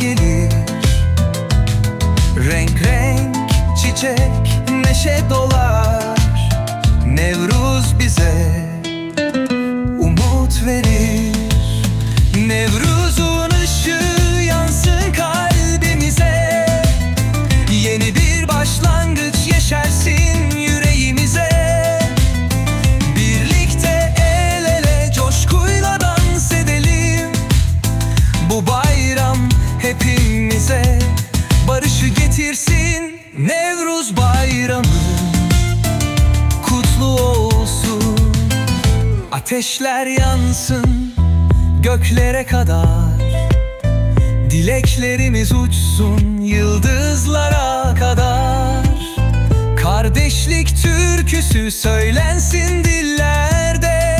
gelir. Renk renk çiçek neşe dolar. Nevruz bize umut verir. Nevruz'un ışığı yansın kalbimize. Yeni bir başlangıç yeşersin yüreğimize. Birlikte el ele coşkuyla dans edelim. Bu bayram getirsin Nevruz bayramı kutlu olsun. Ateşler yansın göklere kadar. Dileklerimiz uçsun yıldızlara kadar. Kardeşlik türküsü söylensin dillerde.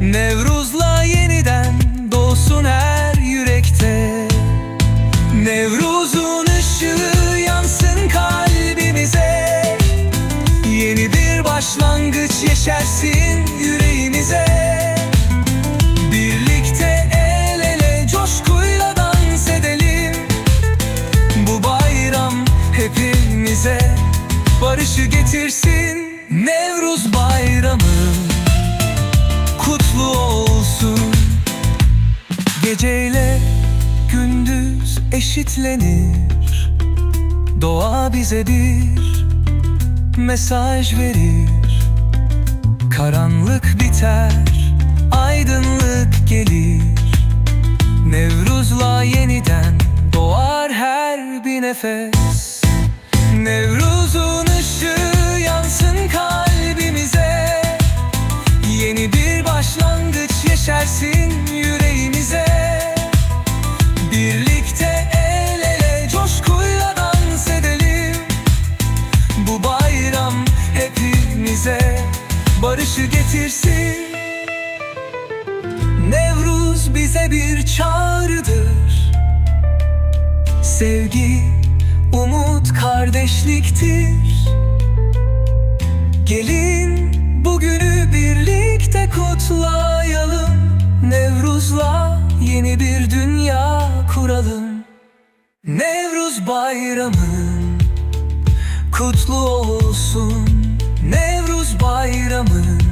Nevruz'la yeşersin yüreğimize. Birlikte el ele coşkuyla dans edelim. Bu bayram hepimize barışı getirsin. Nevruz bayramı kutlu olsun. Geceyle gündüz eşitlenir. Doğa bize bir mesaj verir Karanlık biter, aydınlık gelir. Nevruz'la yeniden doğar her bir nefes. Nevruz'un ışığı yansın kalbimize. Yeni bir başlangıç yeşersin yüreğimize getirsin. Nevruz bize bir çağrıdır. Sevgi, umut, kardeşliktir. Gelin bugünü birlikte kutlayalım. Nevruz'la yeni bir dünya kuralım. Nevruz bayramın kutlu olsun. Nevruz bayramın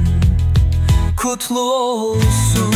kutlu olsun